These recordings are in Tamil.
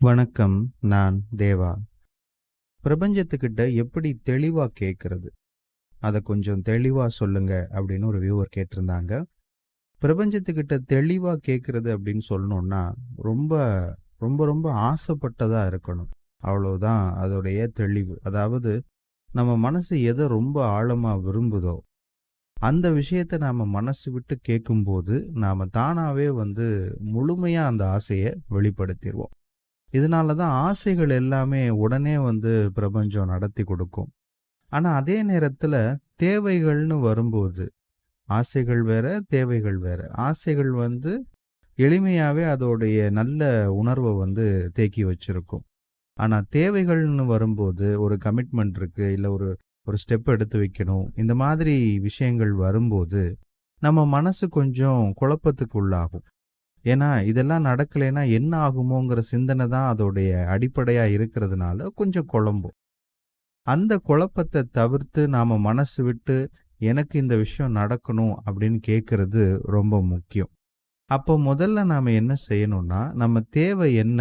வணக்கம் நான் தேவா. பிரபஞ்சத்துக்கிட்ட எப்படி தெளிவாக கேட்கறது அதை கொஞ்சம் தெளிவாக சொல்லுங்க அப்படின்னு ஒரு வியூவர் கேட்டிருந்தாங்க. பிரபஞ்சத்துக்கிட்ட தெளிவாக கேட்கறது அப்படின்னு சொல்லணும்னா ரொம்ப ரொம்ப ரொம்ப ஆசைப்பட்டதாக இருக்கணும். அவ்வளோதான் அதோடைய தெளிவு. அதாவது நம்ம மனசு எதை ரொம்ப ஆழமாக விரும்புதோ அந்த விஷயத்தை நாம் மனசு விட்டு கேட்கும்போது நாம் தானாகவே வந்து முழுமையாக அந்த ஆசையை வெளிப்படுத்திடுவோம். இதனால தான் ஆசைகள் எல்லாமே உடனே வந்து பிரபஞ்சம் நடத்தி கொடுக்கும். ஆனால் அதே நேரத்தில் தேவைகள்னு வரும்போது ஆசைகள் வேற தேவைகள் வேற. ஆசைகள் வந்து எளிமையாகவே அதோடைய நல்ல உணர்வை வந்து தேக்கி வச்சிருக்கும். ஆனால் தேவைகள்னு வரும்போது ஒரு கமிட்மெண்ட் இருக்கு இல்லை ஒரு ஒரு ஸ்டெப் எடுத்து வைக்கணும் இந்த மாதிரி விஷயங்கள் வரும்போது நம்ம மனசு கொஞ்சம் குழப்பத்துக்கு உள்ளாகும் ஏன்னா இதெல்லாம் நடக்கலைன்னா என்ன ஆகுமோங்கிற சிந்தனை தான் அதோடைய அடிப்படையாக இருக்கிறதுனால கொஞ்சம் குழம்பும். அந்த குழப்பத்தை தவிர்த்து நாம் மனசு விட்டு எனக்கு இந்த விஷயம் நடக்கணும் அப்படின்னு கேட்கறது ரொம்ப முக்கியம். அப்போ முதல்ல நாம் என்ன செய்யணும்னா நம்ம தேவை என்ன?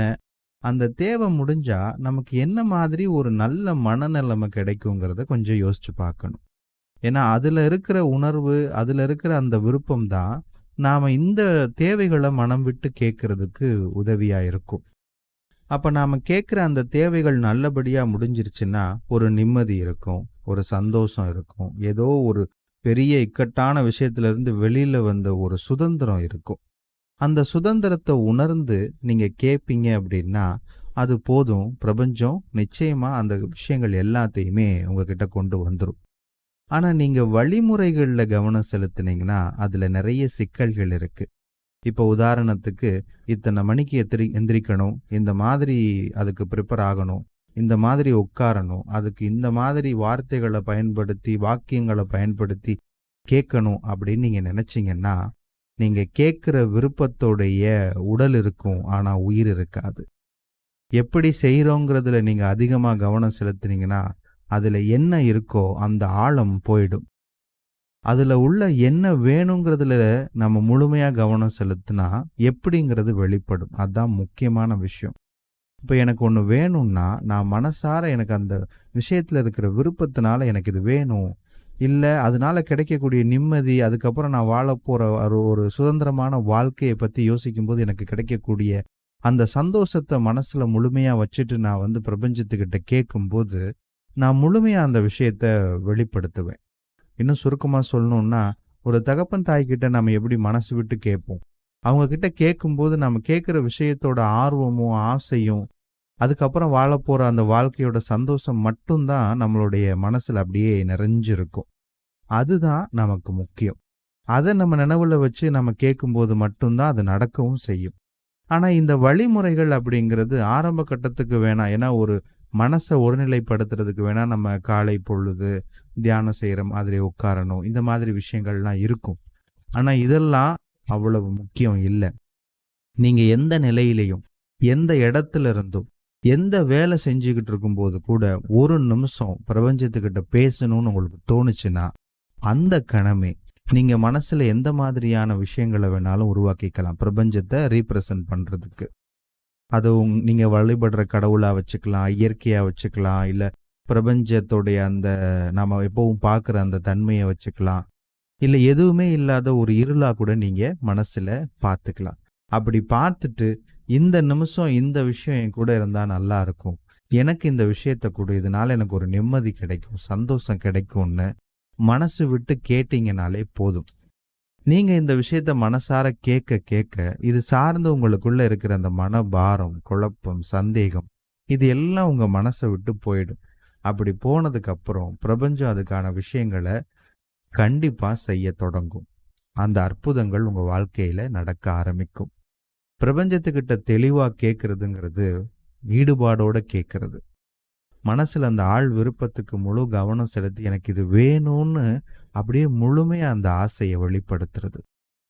அந்த தேவை முடிஞ்சா நமக்கு என்ன மாதிரி ஒரு நல்ல மனநிலைமை கிடைக்குங்கிறத கொஞ்சம் யோசிச்சு பார்க்கணும். ஏன்னா அதில் இருக்கிற உணர்வு அதில் இருக்கிற அந்த விருப்பம் தான் நாம் இந்த தேவைகளை மனம் விட்டு கேட்கறதுக்கு உதவியாக இருக்கும். அப்போ நாம் கேட்குற அந்த தேவைகள் நல்லபடியாக முடிஞ்சிருச்சுன்னா ஒரு நிம்மதி இருக்கும் ஒரு சந்தோஷம் இருக்கும். ஏதோ ஒரு பெரிய இக்கட்டான விஷயத்திலிருந்து வெளியில் வந்த ஒரு சுதந்திரம் இருக்கும். அந்த சுதந்திரத்தை உணர்ந்து நீங்கள் கேட்பீங்க அப்படின்னா அது போதும் பிரபஞ்சம் நிச்சயமாக அந்த விஷயங்கள் எல்லாத்தையுமே உங்ககிட்ட கொண்டு வந்துடும் ஆனா நீங்க வழிமுறைகள்ல கவனம் செலுத்துனீங்கன்னா அதுல நிறைய சிக்கல்கள் இருக்கு. இப்போ உதாரணத்துக்கு இத்தனை மணிக்கு எத்திரி எந்திரிக்கணும் இந்த மாதிரி அதுக்கு ப்ரிப்பேர் ஆகணும் இந்த மாதிரி உட்காரணும் அதுக்கு இந்த மாதிரி வார்த்தைகளை பயன்படுத்தி வாக்கியங்களை பயன்படுத்தி கேட்கணும் அப்படின்னு நீங்க நினைச்சீங்கன்னா நீங்க கேட்குற விருப்பத்தோடைய உடல் இருக்கும் ஆனா உயிர் இருக்காது. எப்படி செய்யறோங்கிறதுல நீங்க அதிகமா கவனம் செலுத்துனீங்கன்னா அதில் என்ன இருக்கோ அந்த ஆழம் போயிடும். அதில் உள்ள என்ன வேணுங்கிறதுல நம்ம முழுமையாக கவனம் செலுத்தினா எப்படிங்கிறது வெளிப்படும். அதுதான் முக்கியமான விஷயம். இப்போ எனக்கு ஒன்று வேணும்னா நான் மனசார எனக்கு அந்த விஷயத்தில் இருக்கிற விருப்பத்தினால எனக்கு இது வேணும். இல்லை அதனால கிடைக்கக்கூடிய நிம்மதி அதுக்கப்புறம் நான் வாழப்போகிற ஒரு ஒரு சுதந்திரமான வாழ்க்கையை பற்றி யோசிக்கும்போது எனக்கு கிடைக்கக்கூடிய அந்த சந்தோஷத்தை மனசில் முழுமையாக வச்சுட்டு நான் வந்து பிரபஞ்சத்துக்கிட்ட கேட்கும்போது நான் முழுமையாக அந்த விஷயத்த வெளிப்படுத்துவேன். இன்னும் சுருக்கமாக சொல்லணும்னா ஒரு தகப்பன் தாய்கிட்ட நம்ம எப்படி மனசு விட்டு கேட்போம்? அவங்க கிட்ட கேட்கும்போது நம்ம கேட்குற விஷயத்தோட ஆர்வமும் ஆசையும் அதுக்கப்புறம் வாழப்போகிற அந்த வாழ்க்கையோட சந்தோஷம் மட்டும்தான் நம்மளுடைய மனசில் அப்படியே நிறைஞ்சிருக்கும். அதுதான் நமக்கு முக்கியம். அதை நம்ம நினைவில் வச்சு நம்ம கேட்கும்போது மட்டும்தான் அது நடக்கவும் செய்யும். ஆனால் இந்த வழிமுறைகள் அப்படிங்கிறது ஆரம்ப கட்டத்துக்கு வேணாம். ஏன்னா ஒரு மனசை ஒருநிலைப்படுத்துறதுக்கு வேணால் நம்ம காலை பொழுது தியானம் செய்கிற மாதிரி உட்காரணும். இந்த மாதிரி விஷயங்கள்லாம் இருக்கும். ஆனால் இதெல்லாம் அவ்வளவு முக்கியம் இல்லை. நீங்கள் எந்த நிலையிலையும் எந்த இடத்துல இருந்தும் எந்த வேலை செஞ்சுக்கிட்டு இருக்கும்போது கூட ஒரு நிமிஷம் பிரபஞ்சத்துக்கிட்ட பேசணும்னு உங்களுக்கு தோணுச்சுன்னா அந்த கணமே நீங்கள் மனசில் எந்த மாதிரியான விஷயங்களை வேணாலும் உருவாக்கிக்கலாம். பிரபஞ்சத்தை ரீப்ரசன்ட் பண்ணுறதுக்கு அதை உங்- நீங்கள் வழிபடுற கடவுளாக வச்சுக்கலாம் இயற்கையாக வச்சுக்கலாம் இல்லை பிரபஞ்சத்துடைய அந்த நாம எப்பவும் பார்க்குற அந்த தன்மையை வச்சுக்கலாம். இல்லை எதுவுமே இல்லாத ஒரு இருளாக கூட நீங்கள் மனசில் பார்த்துக்கலாம். அப்படி பார்த்துட்டு இந்த நிமிஷம் இந்த விஷயம் என் கூட இருந்தால் நல்லா இருக்கும். எனக்கு இந்த விஷயத்த கொடு இதனால எனக்கு ஒரு நிம்மதி கிடைக்கும் சந்தோஷம் கிடைக்கும்னு மனசு விட்டு கேட்டீங்கனாலே போதும். நீங்க இந்த விஷயத்த மனசார கேட்க கேட்க இது சார்ந்து உங்களுக்குள்ள இருக்கிற அந்த மனபாரம் குழப்பம் சந்தேகம் இது எல்லாம் உங்க மனசை விட்டு போயிடும். அப்படி போனதுக்கு அப்புறம் பிரபஞ்சம் அதுக்கான விஷயங்களை கண்டிப்பா செய்ய தொடங்கும். அந்த அற்புதங்கள் உங்க வாழ்க்கையில நடக்க ஆரம்பிக்கும். பிரபஞ்சத்துக்கிட்ட தெளிவா கேட்கறதுங்கிறது ஈடுபாடோட கேட்கறது மனசில் அந்த ஆள் விருப்பத்துக்கு முழு கவனம் செலுத்தி எனக்கு இது வேணும்னு அப்படியே முழுமையாக அந்த ஆசையை வெளிப்படுத்துறது.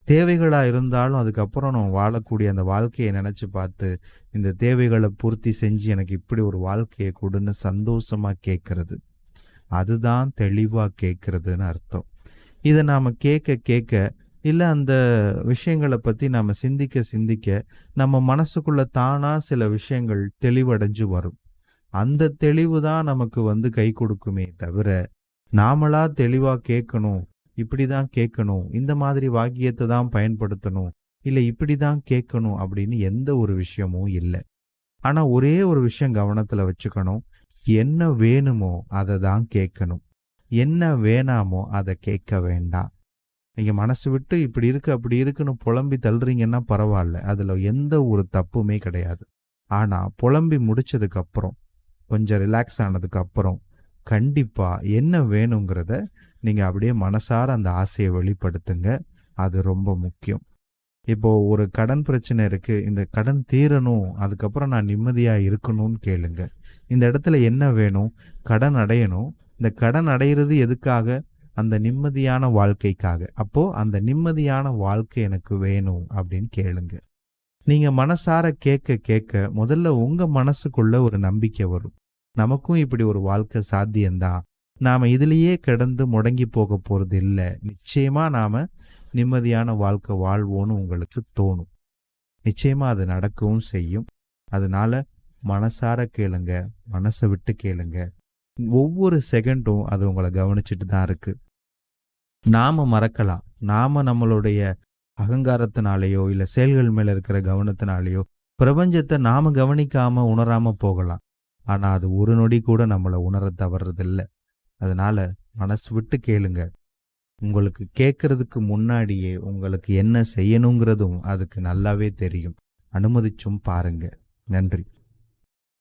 தேவைகளாக இருந்தாலும் அதுக்கப்புறம் நம்ம வாழக்கூடிய அந்த வாழ்க்கையை நினச்சி பார்த்து இந்த தேவைகளை பூர்த்தி செஞ்சு எனக்கு இப்படி ஒரு வாழ்க்கையை கொடுன்னு சந்தோஷமாக கேட்கறது. அதுதான் தெளிவாக கேட்கறதுன்னு அர்த்தம். இதை நாம் கேட்க கேட்க இல்லை அந்த விஷயங்களை பற்றி நாம் சிந்திக்க சிந்திக்க, நம்ம மனசுக்குள்ளே தானாக சில விஷயங்கள் தெளிவடைஞ்சு வரும். அந்த தெளிவு தான் நமக்கு வந்து கை கொடுக்குமே தவிர, நாமளா தெளிவா கேட்கணும், இப்படி தான் கேட்கணும், இந்த மாதிரி வாக்கியத்தை தான் பயன்படுத்தணும், இல்லை இப்படி தான் கேட்கணும் அப்படின்னு எந்த ஒரு விஷயமும் இல்லை ஆனால் ஒரே ஒரு விஷயம் கவனத்தில் வச்சுக்கணும். என்ன வேணுமோ அதை தான் கேட்கணும். என்ன வேணாமோ அதை கேட்க வேண்டாம். நீங்கள் மனசு விட்டு இப்படி இருக்கு, அப்படி இருக்குன்னு புலம்பி தள்ளுறீங்கன்னா பரவாயில்ல அதில் எந்த ஒரு தப்புமே கிடையாது. ஆனால் புலம்பி முடிச்சதுக்கப்புறம் கொஞ்சம் ரிலாக்ஸ் ஆனதுக்கு அப்புறம், என்ன வேணுங்கிறத நீங்கள் அப்படியே மனசார அந்த ஆசையை வெளிப்படுத்துங்க. அது ரொம்ப முக்கியம். இப்போ ஒரு கடன் பிரச்சனை இருக்கு. இந்த கடன் தீரணும். அதுக்கப்புறம் நான் நிம்மதியாக இருக்கணும்னு கேளுங்க. இந்த இடத்துல என்ன வேணும்? கடன் அடையணும். இந்த கடன் அடையிறது எதுக்காக? அந்த நிம்மதியான வாழ்க்கைக்காக. அப்போ அந்த நிம்மதியான வாழ்க்கை எனக்கு வேணும் அப்படின்னு கேளுங்க. நீங்க மனசார கேட்க கேட்க முதல்ல உங்க மனசுக்குள்ள ஒரு நம்பிக்கை வரும். நமக்கும் இப்படி ஒரு வாழ்க்கை சாத்தியம்தான். நாம இதிலேயே கிடந்து முடங்கி போக போறது இல்லை நிச்சயமா நாம நிம்மதியான வாழ்க்கை வாழ்வோன்னு உங்களுக்கு தோணும். நிச்சயமா அது நடக்கவும் செய்யும். அதனால மனசார கேளுங்க. மனசை விட்டு கேளுங்க. ஒவ்வொரு செகண்டும் அது உங்களை கவனிச்சுட்டு தான் இருக்கு. நாம மறக்கலாம். நாம நம்மளுடைய அகங்காரத்தினாலேயோ, இல்லை செயல்கள் மேலே இருக்கிற கவனத்தினாலேயோ, பிரபஞ்சத்தை நாம் கவனிக்காமல் உணராமல் போகலாம். ஆனால் அது ஒரு நொடி கூட நம்மளை உணர தவறதில்லை அதனால் மனசு விட்டு கேளுங்க. உங்களுக்கு கேட்கறதுக்கு முன்னாடியே உங்களுக்கு என்ன செய்யணுங்கிறதும் அதுக்கு நல்லாவே தெரியும். அனுமதிச்சும் பாருங்க. நன்றி.